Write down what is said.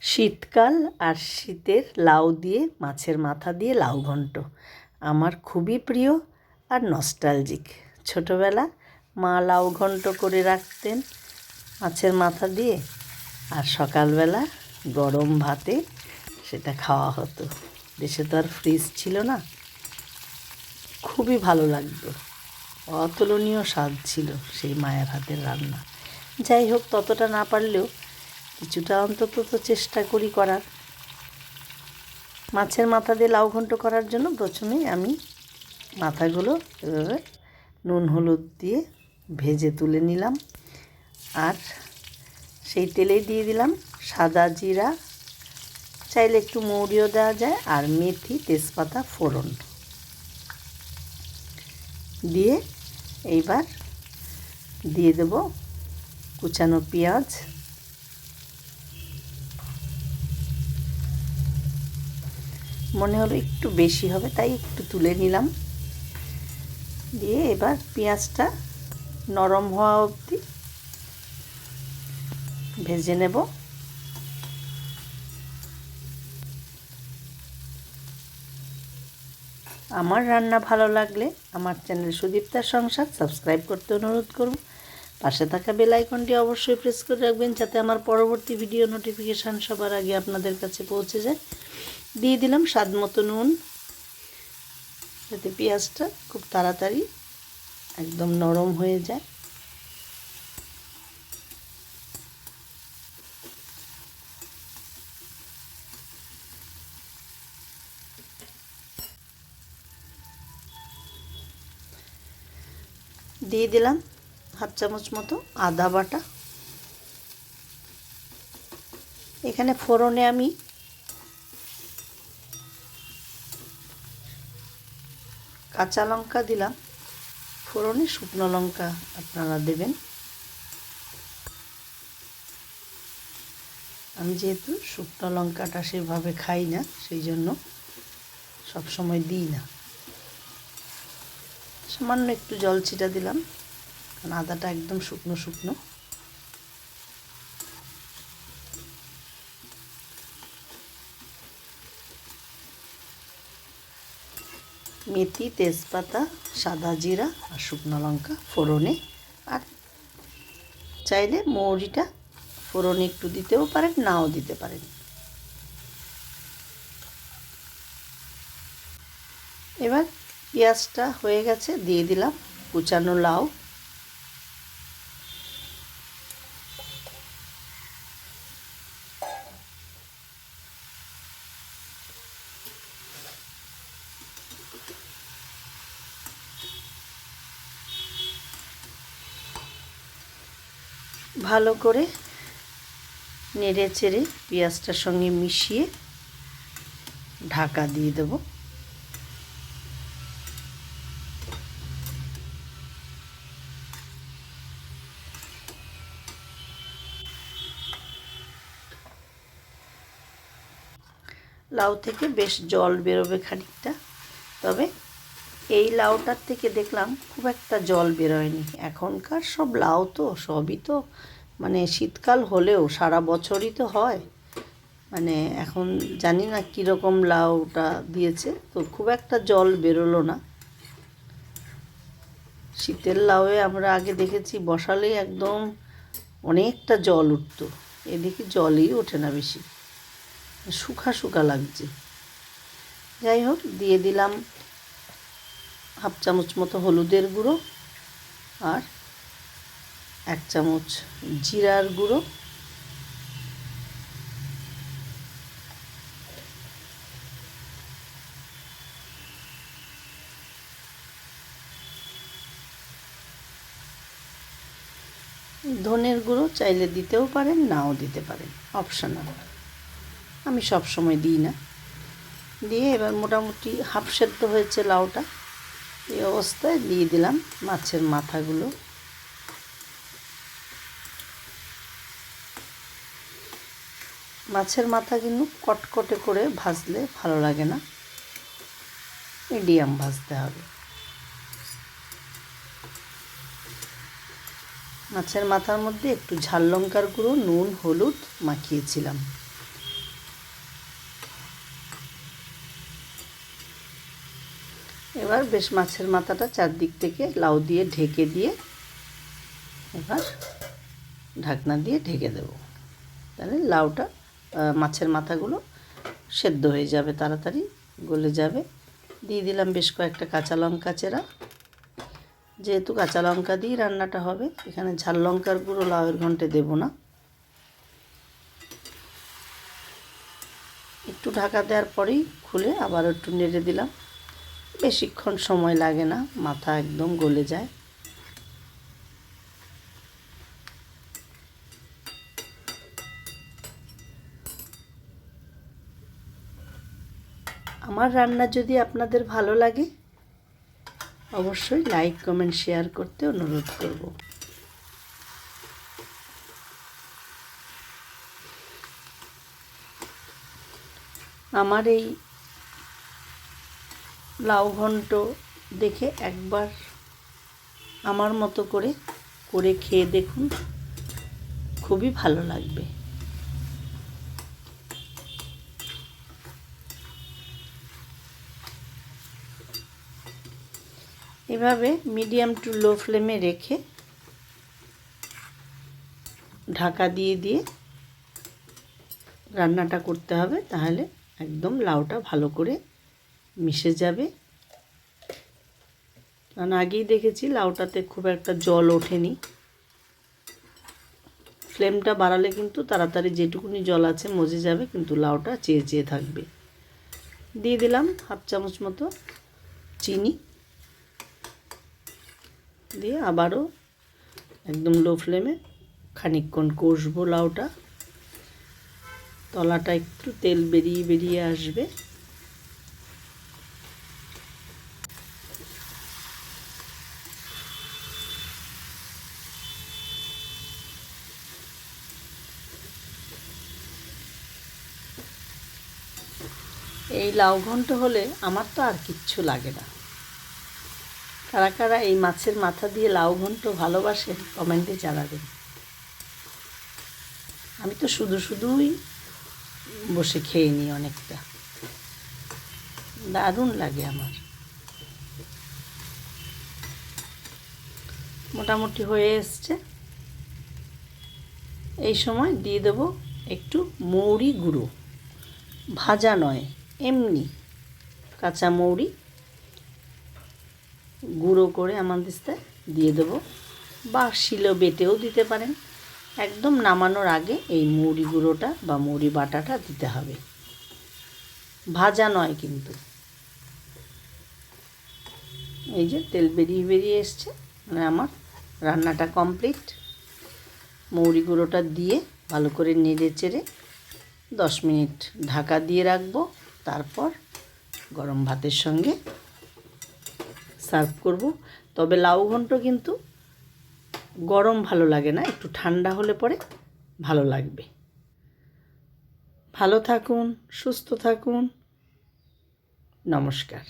শীতকাল আর শীতের লাউ দিয়ে, মাছের মাথা দিয়ে লাউ ঘন্ট। আমার খুবই প্রিয় আর নস্টালজিক ছোটোবেলা মা লাউ ঘন্ট করে রাখতেন মাছের মাথা দিয়ে আর সকালবেলা গরম ভাতে সেটা খাওয়া হতো। দেশে তো আর ফ্রিজ ছিল না। খুবই ভালো লাগতো। অতুলনীয় স্বাদ ছিল সেই মায়ের হাতের রান্না। যাই হোক, ততটা না পারলেও কিছুটা অন্তত তো চেষ্টা করি করার। মাছের মাথা দিয়ে লাউ ঘন্ট করার জন্য প্রথমেই আমি মাথাগুলো এভাবে নুন, হলুদ দিয়ে ভেজে তুলে নিলাম। আর সেই তেলেই দিয়ে দিলাম সাদা জিরা, চাইলে একটু মৌরিও দেওয়া যায়, আর মেথি, তেজপাতা, ফোড়ন। দিয়ে এইবার দিয়ে দেব কুচানো পেঁয়াজ মনে হলো একটু বেশি হবে, তাই একটু তুলে নিলাম। দিয়ে এবার পেঁয়াজটা নরম হওয়া অবধি ভেজে নেব। আমার রান্না ভালো লাগলে আমার চ্যানেল সুদীপ্তার সংসার সাবস্ক্রাইব করতে অনুরোধ করব। পাশে থাকা বেল আইকনটি অবশ্যই প্রেস করে রাখবেন, যাতে আমার পরবর্তী ভিডিও নোটিফিকেশান সবার আগে আপনাদের কাছে পৌঁছে যায়। দিয়ে দিলাম স্বাদ মতো নুন। যাতে পেঁয়াজটা খুব তাড়াতাড়ি একদম নরম হয়ে যায়। দিয়ে দিলাম হাফ চামচ মতো আদা বাটা। এখানে ফোড়নে আমি কাঁচা লঙ্কা দিলাম। ফোড়নে শুকনো লঙ্কা আপনারা দেবেন। আমি যেহেতু শুকনো লঙ্কাটা সেভাবে খাই না, সেই জন্য সবসময় দিই না। সামান্য একটু জল ছিটা দিলাম, কারণ আদাটা একদম শুকনো শুকনো। মেথি, তেজপাতা, সাদা জিরা আর শুকনো লঙ্কা ফোড়নে। আর চাইলে মৌরিটা ফোড়নে একটু দিতেও পারেন, নাও দিতে পারেন। এবার পেঁয়াজটা হয়ে গেছে, দিয়ে দিলাম কুচানো লাউ। ভালো করে নেড়ে চেড়ে পেঁয়াজটার সঙ্গে মিশিয়ে ঢাকা দিয়ে দেবো। লাউ থেকে বেশ জল বেরোবে খানিকটা, তবে এই লাউটার থেকে দেখলাম খুব একটা জল বেরোয়নি। এখনকার সব লাউ তো, সবই তো মানে শীতকাল হলেও, সারা বছরই তো হয়। মানে এখন জানি না কীরকম লাউটা দিয়েছে, তো খুব একটা জল বেরোলো না। শীতের লাউয়ে আমরা আগে দেখেছি বসালেই একদম অনেকটা জল উঠতো, এদিকে জলই ওঠে না বেশি। শুকা শুকা লাগছে। যাই হোক, দিয়ে দিলাম হাফ চামচ মতো হলুদের গুঁড়ো আর এক চামচ জিরার গুঁড়ো। ধনের গুঁড়ো চাইলে দিতেও পারেন, নাও দিতে পারেন অপশনাল আমি সব সময় দিই না। দিয়ে এবার মোটামুটি হাফ সেদ্ধ হয়েছে লাউটা। এই অবস্থায় দিয়ে দিলাম মাছের মাথাগুলো। মাছের মাথা কিন্তু কটকটে করে ভাজলে ভালো লাগে না। মিডিয়াম ভাজতে হবে। মাছের মাথার মধ্যে একটু ঝাল লঙ্কার গুঁড়ো, নুন, হলুদ মাখিয়েছিলাম। এবার বেশ মাছের মাথাটা চারদিক থেকে লাউ দিয়ে ঢেকে দিয়ে এবার ঢাকনা দিয়ে ঢেকে দেব। তাহলে লাউটা মাছের মাথাগুলো সেদ্ধ হয়ে যাবে, তাড়াতাড়ি গলে যাবে। দিয়ে দিলাম বেশ কয়েকটা কাঁচা লঙ্কা চেরা। যেহেতু কাঁচা লঙ্কা দিয়েই রান্নাটা হবে, এখানে ঝাল লঙ্কার গুঁড়ো লাউয়ের ঘন্টে দেবো না। একটু ঢাকা দেওয়ার পরেই খুলে আবার একটু নেড়ে দিলাম। বেশিক্ষণ সময় লাগে না, মাথা একদম গলে যায়। আমার রান্না যদি আপনাদের ভালো লাগে, অবশ্যই লাইক, কমেন্ট, শেয়ার করতে অনুরোধ করব। আমার এই লাউ ঘন্ট দেখে একবার আমার মতো করে করে খেয়ে দেখুন। খুবই ভালো লাগবে। এভাবে মিডিয়াম টু লো ফ্লেমে রেখে ঢাকা দিয়ে দিয়ে রান্নাটা করতে হবে, তাহলে একদম লাউটা ভালো করে মিশে যাবে। কারণ আগেই দেখেছি লাউটাতে খুব একটা জল ওঠেনি। ফ্লেমটা বাড়ালে কিন্তু তাড়াতাড়ি যেটুকুনি জল আছে মজে যাবে, কিন্তু লাউটা চেয়ে চেয়ে থাকবে। দিয়ে দিলাম হাফ চামচ মতো চিনি। দিয়ে আবারও একদম লো ফ্লেমে খানিকক্ষণ কষবো লাউটা। তলাটা একটু তেল বেরিয়ে বেরিয়ে আসবে। এই লাউ ঘন্ট হলে আমার তো আর কিচ্ছু লাগে না। কারা কারা এই মাছের মাথা দিয়ে লাউ ঘন্ট ভালোবাসেন কমেন্টে জানাবেন। আমি তো শুধু শুধুই বসে খেয়ে নিই অনেকটা। দারুণ লাগে আমার। মোটামুটি হয়ে এসছে। এই সময় দিয়ে দেবো একটু মৌরি গুঁড়ো। ভাজা নয় এমনি কাঁচা মৌরি গুঁড়ো করে দিস্তায় দিয়ে দেবো বা শিলো বেটেও দিতে পারেন। একদম নামানোর আগে এই মৌরি গুঁড়োটা বা মৌরি বাটাটা দিতে হবে। ভাজা নয় কিন্তু। এই যে তেল বেরিয়ে বেরিয়ে এসছে মানে আমার রান্নাটা কমপ্লিট। মৌরি গুঁড়োটা দিয়ে ভালো করে নেড়ে চেড়ে দশ মিনিট ঢাকা দিয়ে রাখব। তারপর গরম ভাতের সঙ্গে সার্ভ করব। তবে লাউ ঘন্ট কিন্তু গরম ভালো লাগে না, একটু ঠান্ডা হলে পরে ভালো লাগবে। ভালো থাকুন, সুস্থ থাকুন। নমস্কার।